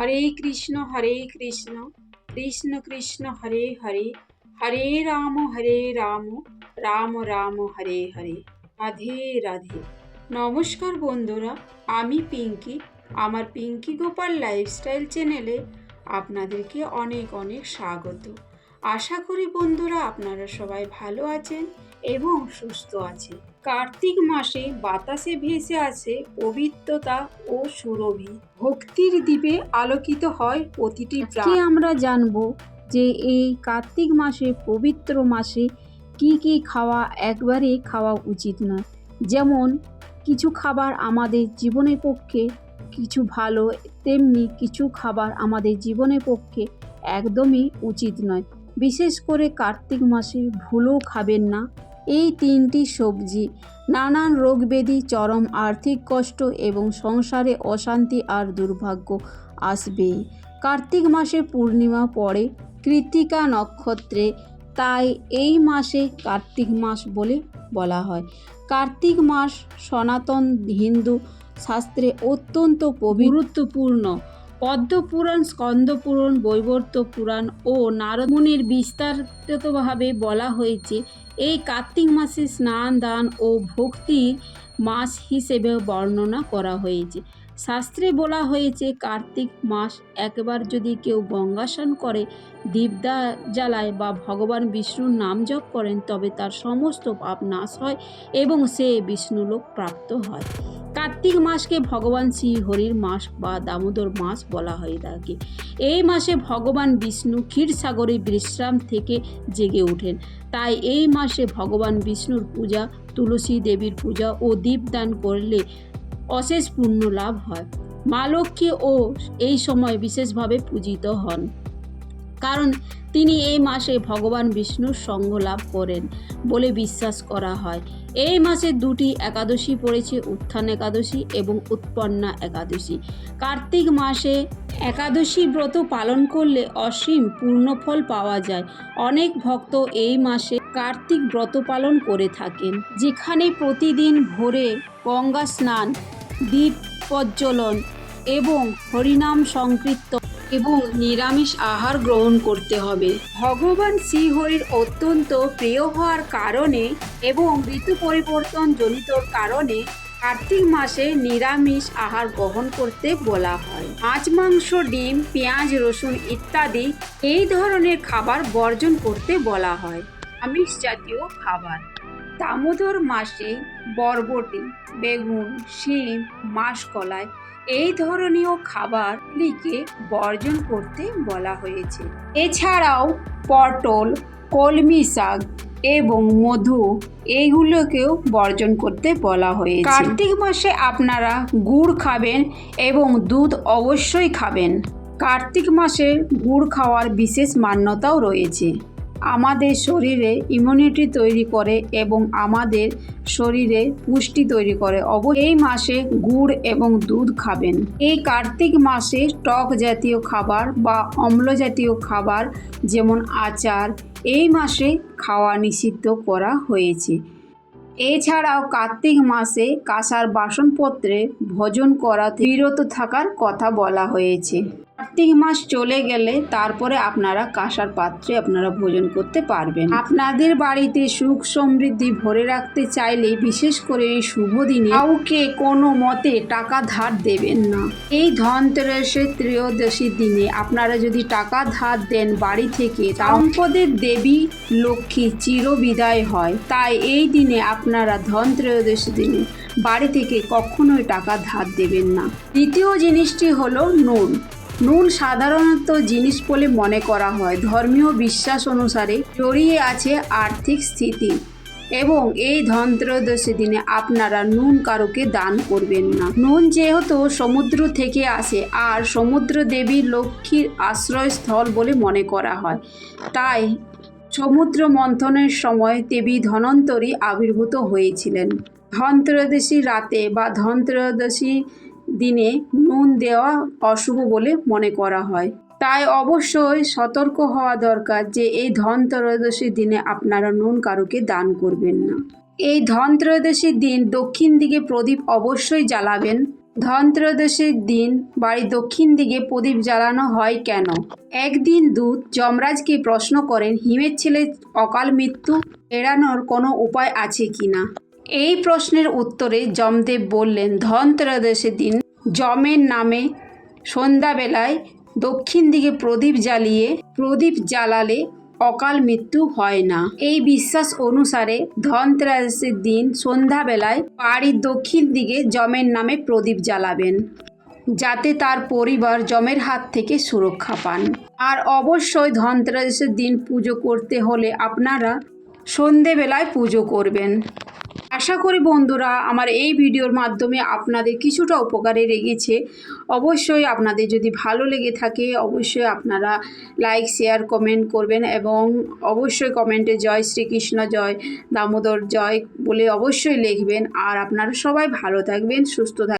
হরে কৃষ্ণ হরে কৃষ্ণ কৃষ্ণ কৃষ্ণ, হরে হরে হরে রাম হরে রাম রাম রাম, হরে হরে, রাধে রাধে। নমস্কার বন্ধুরা, আমি পিঙ্কি। আমার পিঙ্কি গোপাল লাইফস্টাইল চ্যানেলে আপনাদেরকে অনেক অনেক স্বাগত। আশা করি বন্ধুরা আপনারা সবাই ভালো আছেন এবং সুস্থ আছেন। কার্তিক মাসে বাতাসে ভেসে আছে পবিত্রতা ও সুরভি। ভক্তির দ্বীপে আলোকিত হয় প্রতিটি প্রাণ। আমরা জানব যে এই কার্তিক মাসে পবিত্র মাসে কি কি খাওয়া একবারে খাওয়া উচিত নয় যেমন কিছু খাবার আমাদের জীবনের পক্ষে কিছু ভালো তেমনি কিছু খাবার আমাদের জীবনের পক্ষে একদমই উচিত নয়। বিশেষ করে কার্তিক মাসে ভুলও খাবেন না। এই তিনটি সবজি, নানান রোগ ব্যাধি চরম আর্থিক কষ্ট এবং সংসারে অশান্তি আর দুর্ভাগ্য আসবেই। কার্তিক মাসে পূর্ণিমা পড়ে কৃত্তিকা নক্ষত্রে, তাই এই মাসে কার্তিক মাস বলে বলা হয়। কার্তিক মাস সনাতন হিন্দু শাস্ত্রে অত্যন্ত গুরুত্বপূর্ণ। পদ্মপুরাণ, স্কন্দপুরাণ বৈবর্ত পুরাণ ও নারদমুনির বিস্তারিতভাবে বলা হয়েছে, এই কার্তিক মাসে স্নান, দান ও ভক্তির মাস হিসেবে বর্ণনা করা হয়েছে। শাস্ত্রে বলা হয়েছে, কার্তিক মাস একবার যদি কেউ গঙ্গাস্নান করে দীপদা জ্বালায় বা ভগবান বিষ্ণুর নাম জপ করেন, তবে তার সমস্ত পাপ নাশ হয় এবং সে বিষ্ণুলোক প্রাপ্ত হয়। কার্তিক মাসকে ভগবান শ্রী হরির মাস বা দামোদর মাস বলা হয়ে থাকে। এই মাসে ভগবান বিষ্ণু ক্ষীরসাগরে বিশ্রাম থেকে জেগে ওঠেন। তাই এই মাসে ভগবান বিষ্ণুর পূজা, তুলসী দেবীর পূজা ও দীপদান করলে অশেষ পুণ্য লাভ হয়। মা লক্ষ্মী ও এই সময় বিশেষভাবে পূজিত হন। কারণ তিনি এই মাসে ভগবান বিষ্ণুর সঙ্গ লাভ করেন বলে বিশ্বাস করা হয়। এই মাসে দুটি একাদশী পড়েছে, উত্থান একাদশী এবং উৎপন্না একাদশী। কার্তিক মাসে একাদশী ব্রত পালন করলে অসীম পূর্ণফল পাওয়া যায়। অনেক ভক্ত এই মাসে কার্তিক ব্রত পালন করে থাকেন। যেখানে প্রতিদিন ভোরে গঙ্গা স্নান দ্বীপ প্রজ্বলন এবং হরিনাম সংকীর্তন এবং নিরামিষ আহার গ্রহণ করতে হবে। ভগবান শ্রীহরির অত্যন্ত প্রিয় হওয়ার কারণে এবং ঋতু পরিবর্তন জনিত কারণে কার্তিক মাসে নিরামিষ আহার গ্রহণ করতে বলা হয়। মাছ, মাংস, ডিম, পেঁয়াজ, রসুন ইত্যাদি এই ধরনের খাবার বর্জন করতে বলা হয়। আমিষ জাতীয় খাবার। দামোদর মাসে বরবটি, বেগুন, শিম, মাসকলাই এই ধরনীয় খাবারগুলিকে বর্জন করতে বলা হয়েছে। এছাড়াও পটল, কলমি শাক এবং মধু এইগুলোকেও বর্জন করতে বলা হয়েছে। কার্তিক মাসে আপনারা গুড় খাবেন এবং দুধ অবশ্যই খাবেন। কার্তিক মাসে গুড় খাওয়ার বিশেষ মান্যতাও রয়েছে। আমাদের শরীরে ইমিউনিটি তৈরি করে এবং আমাদের শরীরে পুষ্টি তৈরি করে। অব এই মাসে গুড় এবং দুধ খাবেন। এই কার্তিক মাসে টক জাতীয় খাবার বা অম্ল জাতীয় খাবার যেমন আচার এই মাসে খাওয়া নিষিদ্ধ করা হয়েছে। এছাড়াও কার্তিক মাসে কাঁসার বাসনপত্রে ভোজন করা বিরত থাকার কথা বলা হয়েছে। কার্তিক মাস চলে গেলে তারপরে আপনারা কাঁসার পাত্রে আপনারা ভোজন করতে পারবেন। আপনাদের বাড়িতে সুখ সমৃদ্ধি ভরে রাখতে চাইলে বিশেষ করে এই শুভ দিনে কাউকে কোনো মতে টাকা ধার দেবেন না। এই ধনতেরসের ত্রয়োদশীর দিনে আপনারা যদি টাকা ধার দেন বাড়ি থেকে, সম্পদের দেবী লক্ষ্মী চির বিদায় হয়। তাই এই দিনে আপনারা ধন ধনত্রয়োদশী দিনে বাড়ি থেকে কখনোই টাকা ধার দেবেন না। দ্বিতীয় জিনিসটি হলো নুন। নুন সাধারণত জিনিস বলে মনে করা হয়। ধর্মীয় বিশ্বাস অনুসারে জড়িয়ে আছে আর্থিক স্থিতি এবং এই ধনত্রয়োদশী দিনে আপনারা নুন কারোকে দান করবেন না। নুন যেহেতু সমুদ্র থেকে আসে, আর সমুদ্র দেবী লক্ষ্মীর আশ্রয়স্থল বলে মনে করা হয়, তাই সমুদ্র মন্থনের সময় দেবী ধনন্তরী আবির্ভূত হয়েছিলেন। ধনত্রয়োদশী রাতে বা ধনত্রয়োদশী দিনে নুন দেওয়া অশুভ বলে মনে করা হয়। তাই অবশ্যই সতর্ক হওয়া দরকার যে এই ধন ধনত্রয়োদশীর দিনে আপনারা নুন কারোকে দান করবেন না। এই ধন ধনত্রয়োদশীর দিন দক্ষিণ দিকে প্রদীপ অবশ্যই জ্বালাবেন। ধন ধনত্রয়োদশীর দিন বাড়ির দক্ষিণ দিকে প্রদীপ জ্বালানো হয় কেন? একদিন দূত যমরাজকে প্রশ্ন করেন, হিমের ছেলে অকাল মৃত্যু এড়ানোর কোনো উপায় আছে কি না? এই প্রশ্নের উত্তরে যমদেব বললেন ধনত্রয়োদশীর দিন যমের নামে সন্ধ্যাবেলায় দক্ষিণ দিকে প্রদীপ জ্বালিয়ে, প্রদীপ জ্বালালে অকাল মৃত্যু হয় না। এই বিশ্বাস অনুসারে ধনত্রয়োদশীর দিন সন্ধ্যাবেলায় বাড়ির দক্ষিণ দিকে যমের নামে প্রদীপ জ্বালাবেন, যাতে তার পরিবার যমের হাত থেকে সুরক্ষা পান। আর অবশ্যই ধনতেরাসের দিন পুজো করতে হলে আপনারা সন্ধেবেলায় পুজো করবেন। আশা করি বন্ধুরা, আমার এই ভিডিওর মাধ্যমে আপনাদের কিছুটা উপকারে লেগেছে। অবশ্যই আপনাদের যদি ভালো লেগে থাকে, অবশ্যই আপনারা লাইক, শেয়ার, কমেন্ট করবেন এবং অবশ্যই কমেন্টে জয় শ্রীকৃষ্ণ, জয় দামোদর, জয় বলে অবশ্যই লিখবেন। আর আপনারা সবাই ভালো থাকবেন, সুস্থ থাকবেন।